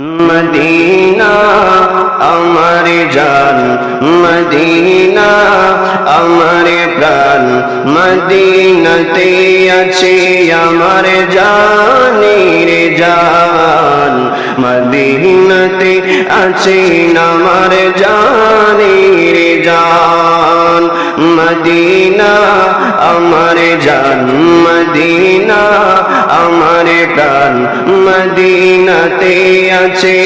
Medina, আমার জান, Medina, আমার প্রাণ। মদিনাতে আছে আমার জানের জান। মদিনাতে আছে আমার জানের জান। মদিনা আমার জান মদিনা, আমার প্রাণ মদিনাতে আছে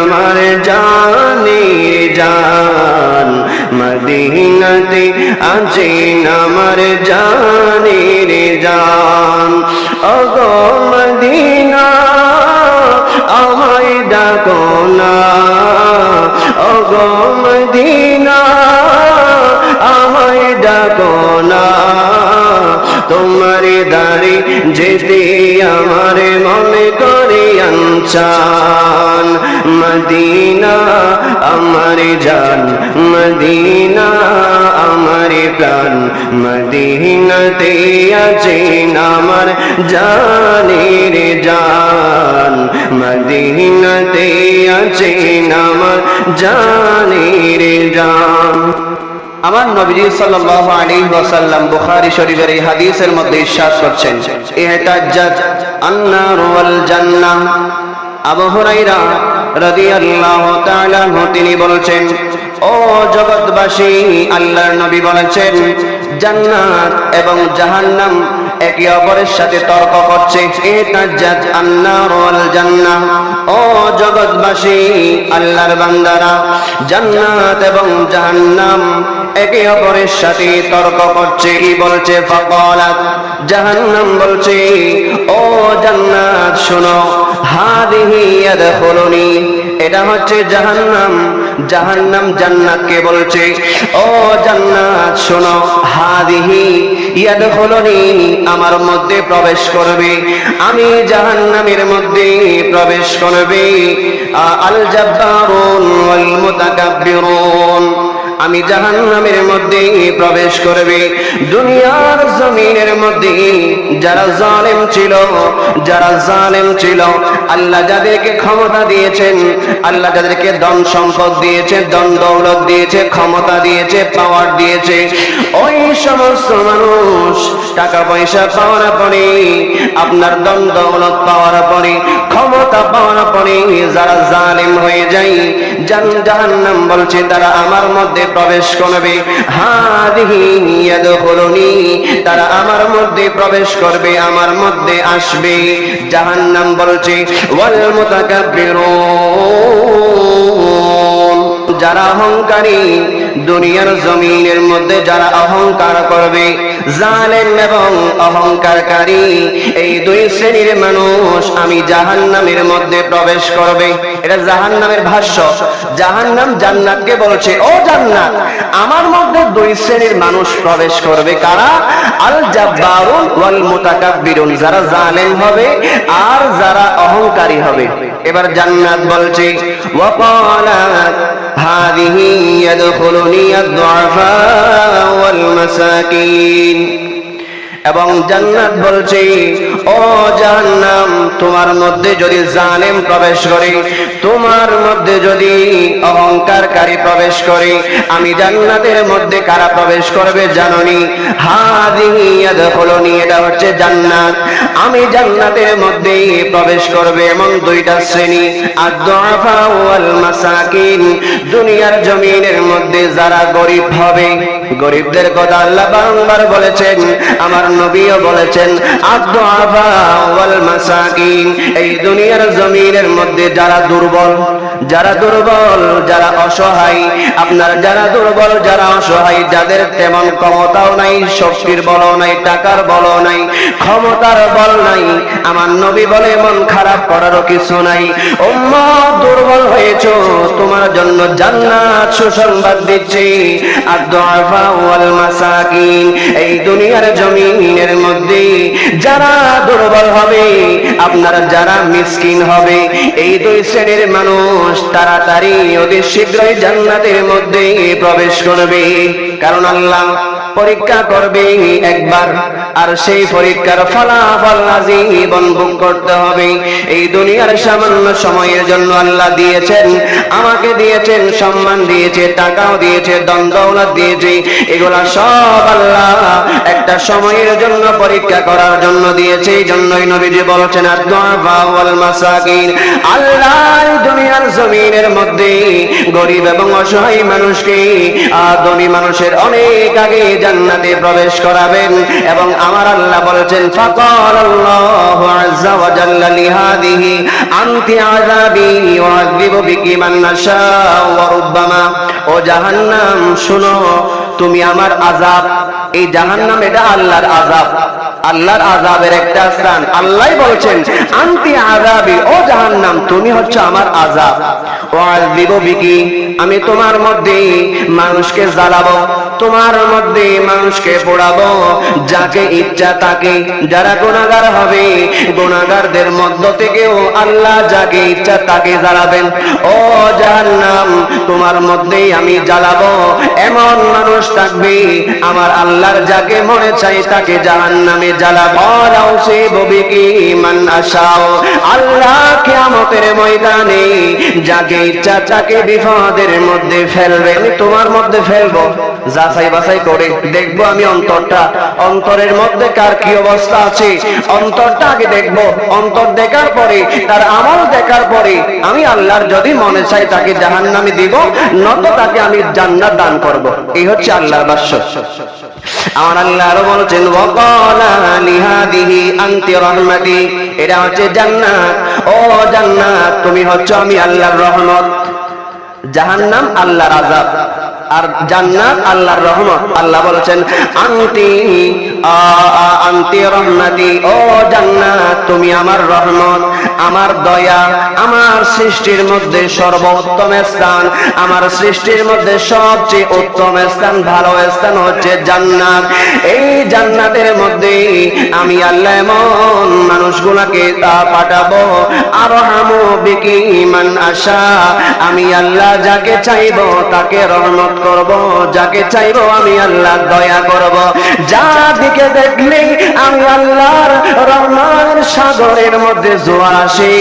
আমার জানের জান। মদিনাতে আছে আমার জানের জান। অগো মদিনা, আমায় ডাকো না। অগো মদিনা, আমায় ডাকো না। তোমার দাঁড়ি যেতে আমার মনে করে আনচান। মদিনা আমার জান, মদিনা আমার প্রাণ। মদিনাতে আছে আমার জানের জান। মদিনাতে আছে আমার জানের জান। আমার নবীজি সাল্লাল্লাহু আলাইহি ওয়াসাল্লাম বুখারী শরীফের এই হাদিসের মধ্যে ইরশাদ করছেন। ইহতাজ্জাত আন-নার ওয়াল জান্নাহ আবু হুরায়রা রাদিয়াল্লাহু তাআলা তিনি বলছেন, ও জগৎবাসী, আল্লাহর নবী বলেছেন, জান্নাত এবং জাহান্নাম একে অপরের সাথে তর্ক করছে। ইহতাজ্জাত আন-নার ওয়াল জান্নাহ ও জগৎবাসী, আল্লাহর বান্দারা, জান্নাত এবং জাহান্নাম একে অপরের সাথে তর্ক করছে, কি বলছে? ফাকালাত জাহান্নাম বলছে, ও জান্নাত, শোনো, হাদিহি ইয়াদখুলুনি। এটা হচ্ছে জাহান্নাম। জাহান্নাম জান্নাতকে বলছে, ও জান্নাত, শোনো, হাদিহি ইয়াদখুলুনি, আমার মধ্যে প্রবেশ করবে, আমি জাহান্নামের মধ্যে প্রবেশ করবে। আল জাব্বারুন ওয়াল মুতাকাব্বিরুন আমি জাহান্নামের মধ্যে প্রবেশ করবে। দুনিয়ার জমিনের মধ্যে যারা জালেম ছিল, যারা জালেম ছিল, আল্লাহ যাদেরকে ক্ষমতা দিয়েছেন, আল্লাহ যাদেরকে ধন সম্পদ দিয়েছে, ধন দৌলত দিয়েছে, ক্ষমতা দিয়েছে পাওয়ার দিয়েছে, ওই সমস্ত মানুষ টাকা পয়সা পাওয়ার পরে, আপনার ধন দৌলত পাওয়ার পরে ক্ষমতা পাওয়ার পরে যারা জালেম হয়ে যায় জান জাহান্নাম বলছে, তারা আমার মধ্যে প্রবেশ করবে। হাদিহি তারা আমার মধ্যে প্রবেশ করবে, আমার মধ্যে আসবে। জাহান্নাম বলছে যারা অহংকারী, দুনিয়ার জমিনের মধ্যে যারা অহংকার করবে জালেম এবং অহংকারকারী। এই দুই শ্রেণির মানুষ আমি জাহান্নামের মধ্যে প্রবেশ করবে। এটা জাহান্নামের ভাষ্য। জাহান্নাম জান্নাতকে বলছে, ও জান্নাত, আমার মধ্যে দুই শ্রেণির মানুষ প্রবেশ করবে কারা? আল জাব্বারুন ওয়াল মুতাকাব্বিরুন যারা জালেম হবে আর যারা অহংকারী হবে। এবার জান্নাত বলছে। হাদিহি মাসাকিন এবং জান্নাত বলছে, ও জাহান্নাম, তোমার মধ্যে যদি জালেম প্রবেশ করে, তোমার মধ্যে যদি অহংকারকারী প্রবেশ করে, আমি জান্নাতের মধ্যে কারা প্রবেশ করবে জাননি? হাদিহি ইয়াদখুলুনি এটা হচ্ছে জান্নাত। আমি জান্নাতের মধ্যে প্রবেশ করবে এমন দুইটা শ্রেণি। আদ-দুআফা ওয়াল মাসাকিন, দুনিয়ার জমিনের মধ্যে যারা গরিব হবে। গরিবদের কথা আল্লাহ বারংবার বলেছেন, আমার নবীও বলেছেন ওয়াল মাসাকিন এই দুনিয়ার জমিনের মধ্যে যারা দুর্বল যারা দুর্বল, যারা অসহায়, আপনার যারা দুর্বল, যারা অসহায়, যাদের তেমন ক্ষমতাও নাই, শক্তির বল নাই, টাকার বল নাই, ক্ষমতার বল নাই, আমার নবী বলে মন খারাপ করারও কিছু নাই। দুর্বল হয়েছো, তোমার জন্য জান্নাত সুসংবাদ দিচ্ছি। এই দুনিয়ার জমিনের মধ্যে যারা দুর্বল হবে আপনারা যারা মিসকিন হবে, এই দুই শ্রেণির মানুষ তাড়াতাড়ি অতি শীঘ্রই জান্নাতের মধ্যে প্রবেশ করবে। কারণ আল্লাহ পরীক্ষা করবে একবার, আর সেই পরীক্ষার ফলাফল জীবন ভোগ করতে হবে। এই দুনিয়ার সামান্য সময়ের জন্য আল্লাহ দিয়েছেন, আমাকে দিয়েছেন সম্মান দিয়েছে, টাকাও দিয়েছে দন্দৌলত দিয়েছে, এগুলা সব আল্লাহ একটা সময়ের জন্য পরীক্ষা করার জন্য দিয়েছে, এই জন্যই নবীজি বলছেন মাসাকিন। আল্লাহ দুনিয়ার জমিনের মধ্যে গরিব এবং অসহায় মানুষকে আর ধনী মানুষের অনেক আগে জান্নাতে প্রবেশ করাবেন এবং আমার আল্লাহ বলেছেন ফাকাল আল্লাহু আযজা ওয়া জাল্লা লিহাদিহি আনতি আযাবি ওয়াযিবু বিকি মান নাশা ওয়া রুব্বামা। ও জাহান্নাম, শুনো, তুমি আমার আযাব, এই জাহান্নাম এটা আল্লাহর আযাব। আল্লাহর আযাবের একটা স্থান। আল্লাহই বলছেন, আনতি আযাবি, ও জাহান্নাম, তুমি হচ্ছে আমার আযাব। ওয়াযিবু বিকি, আমি তোমার মধ্যে মানুষকে জ্বালাবো তোমার মধ্যে মানুষকে পোড়াবো, যাকে ইচ্ছা তাকে। যারা গুণাগার হবে, গুণাগারদের মধ্য থেকেও আল্লাহ যাকে ইচ্ছা তাকে জ্বালাবেন। ও জাহান্নাম, তোমার মধ্যেই আমি জ্বালাবো। এমন মানুষ থাকবে, আমার আল্লাহর যাকে মনে চাই তাকে জাহান্নামে জ্বালাবো। সে ববিকি মান আশাও, আল্লাহ কিয়ামতের ময়দানে যাকে ইচ্ছা তাকে বিপদের মধ্যে ফেলবেন, তোমার মধ্যে ফেলব। যাচাই বাছাই করে। দেখব আমি অন্তরটা। অন্তরের মধ্যে কার কি অবস্থা আছে? অন্তরটা আগে দেখব। অন্তর দেখার পরে, তার আমল দেখার পরে, আমি আল্লাহর যদি মনে চাই তাকে জাহান্নামে দিব, নত তাকে আমি জান্নাত দান করব। এই হচ্ছে আল্লাহর বাস্য আমার আল্লাহ আরও বলছেন রহমাতি। এটা হচ্ছে জান্নাত। ও জান্নাত, তুমি হচ্ছে আমি আল্লাহর রহমত। জাহান্নাম আল্লাহর আযাব। আর জান্নাত, আল্লাহর রহমত। আল্লাহ বলেছেন, আন্তি আন্তি রহমাতি, ও জান্নাত, তুমি আমার রহমত, আমার দয়া, আমার সৃষ্টির মধ্যে সর্বোত্তম স্থান, আমার সৃষ্টির মধ্যে সবচেয়ে উত্তম স্থান, ভালো স্থান হচ্ছে জান্নাত। এই জান্নাতের মধ্যে আমি আল্লাহ এমন মানুষগুলাকে তা পাঠাবো আর হামু বিকি মান আশা, আমি আল্লাহ যাকে চাইব তাকে রহমত করব, যাকে চাইব আমি আল্লাহ দয়া করব। যা দিকে দেখলে আমি আল্লাহর রহমান সাগরের মধ্যে জোয়ার আসে,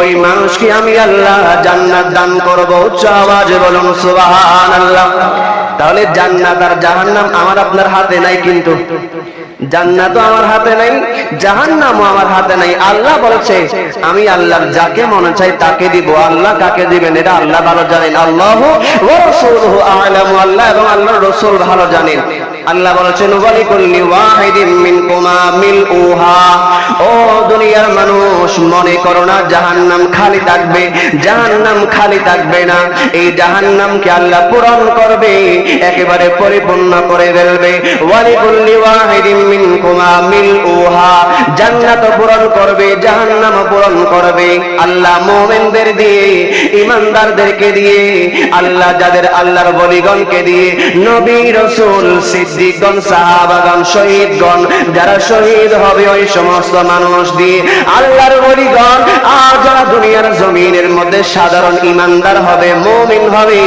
ওই মানুষকে আমি আল্লাহ জান্নাত দান করব। উচ্চ আওয়াজে বলুন সুবহান আল্লাহ তাহলে জান্নাত আর জাহান্নাম আমার আপনার হাতে নাই কিন্তু। জান্নাতও আমার হাতে নাই, জাহান্নামও আমার হাতে নাই। আল্লাহ বলেছে, আমি আল্লাহর যাকে মনে চাই তাকে দিব, আল্লাহ কাকে দিবেন এটা আল্লাহ ভালো জানেন। আল্লাহ ও রাসূলুহু আল্লাহ এবং আল্লাহ রসুল ভালো জানেন। আল্লাহ বলেছেন, ওয়ালিকুল্লি ওয়াহিদিন মিনকুমা ও দুনিয়ার মানুষ, মনে করো না, জাহান্নাম খালি থাকবে, জাহান্নাম খালি থাকবে না। এই জাহান্নামকে আল্লাহ পূরণ করবে, একেবারে পরিপূর্ণ করে ফেলবে। মিনকুমা জান্নাত পূরণ করবে, জাহান্নাম পূরণ করবে। আল্লাহ মুমিনদের দিয়ে ইমানদারদেরকে দিয়ে, আল্লাহ যাদের আল্লাহর বলিগণকে দিয়ে, নবী রাসূল সিদ্দিকগণ সাহাবাগণ, শহীদগণ, যারা শহীদ হবে ওই সমস্ত মানুষ দিয়ে আল্লাহর বলিগণ আর যারা দুনিয়ার জমিনের মধ্যে সাধারণ ইমানদার হবে, মুমিন হবে,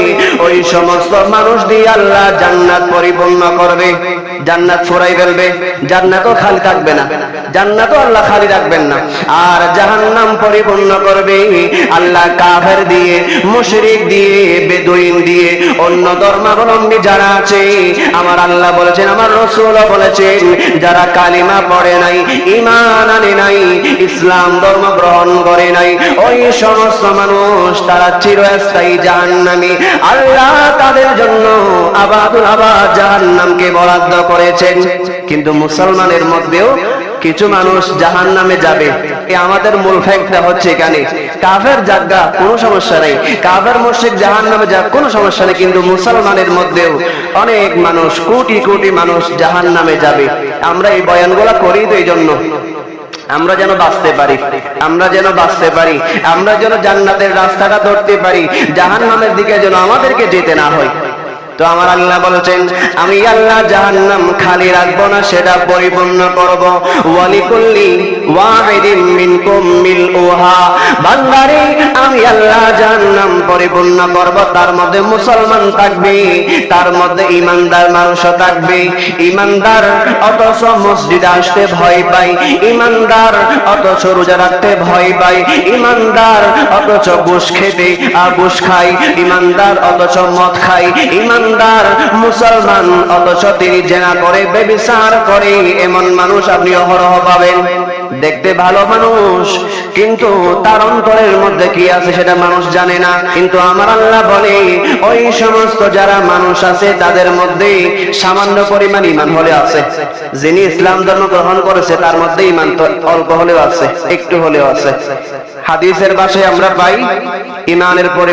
ওই সমস্ত মানুষ দিয়ে আল্লাহ জান্নাত পরিপূর্ণ করবে। জান্নাত ফুরাই ফেলবে, জান্নাতও খালি থাকবে না, জান্নাতও আল্লাহ খালি রাখবেন না। আর জাহান্নাম পরিপূর্ণ করবে আল্লাহ কাফের দিয়ে, মুশরিক দিয়ে, বেদুইন দিয়ে, অন্য ধর্মাবলম্বী যারা আছে, আমার আল্লাহ বলেছেন, আমার রসুলও বলেছেন, যারা কালিমা পড়ে নাই ইমান আনে নাই, ইসলাম ধর্ম গ্রহণ করে নাই, ওই সমস্ত মানুষ তারা চিরস্থায়ী জাহান্নামী। আল্লাহ তাদের জন্য আবাদুল আবাদ জাহান্নামকে বরাদ্দ করেছেন। কিন্তু মুসলমানের মধ্যেও কিছু মানুষ জাহান নামে যাবে আমাদের মূল ফ্যাক্টটা হচ্ছে এখানে। কাফের জাগা, কোনো সমস্যা নেই। কাফের মুশরিক জাহান নামে যাক, কোনো সমস্যা নেই। কিন্তু মুসলমানের মধ্যেও অনেক মানুষ, কোটি কোটি মানুষ জাহান নামে যাবে। আমরা এই বয়ানগুলা করি তো এই জন্য আমরা যেন বাঁচতে পারি। আমরা যেন বাঁচতে পারি। আমরা যেন জান্নাতের রাস্তাটা ধরতে পারি। জাহান নামের দিকে যেন আমাদেরকে যেতে না হয়। তো আমার আল্লাহ বলছেন আমি আল্লাহ জাহান্নাম খালি রাখব না সেটা পরিপূর্ণ করব। ওয়ালিকুল্লি ওয়াহিদিন মিনকুম মিলউহা। বান্দারে, আমি আল্লাহ জাহান্নাম পরিপূর্ণ করব তার মধ্যে মুসলমান থাকবে, তার মধ্যে ইমানদার মানুষও থাকবে। ইমানদার অথচ আসতে ভয় পাই ইমানদার অথচ রোজা রাখতে ভয় পাই ইমানদার অথচ খেতে ইমানদার অথচ মদ খাই ইমানদার মুসলমান অথচ তিনি জেনা করে বেবিচার করে, এমন মানুষ আপনি অহরহ পাবেন। দেখতে ভালো মানুষ, কিন্তু তার অন্তরের মধ্যে কি আছে সেটা মানুষ জানে না। কিন্তু আমার আল্লাহ বলে, ওই সমস্ত যারা মানুষ আছে, তাদের মধ্যে সামান্য পরিমাণ ইমান হলে আছে। যিনি ইসলাম ধর্ম গ্রহণ করেছে, তার মধ্যে ইমান তো অল্প হলেও আছে, একটু হলেও আছে। হাদিসের ভাষায় আমরা পাই ইমানের পরিমাণ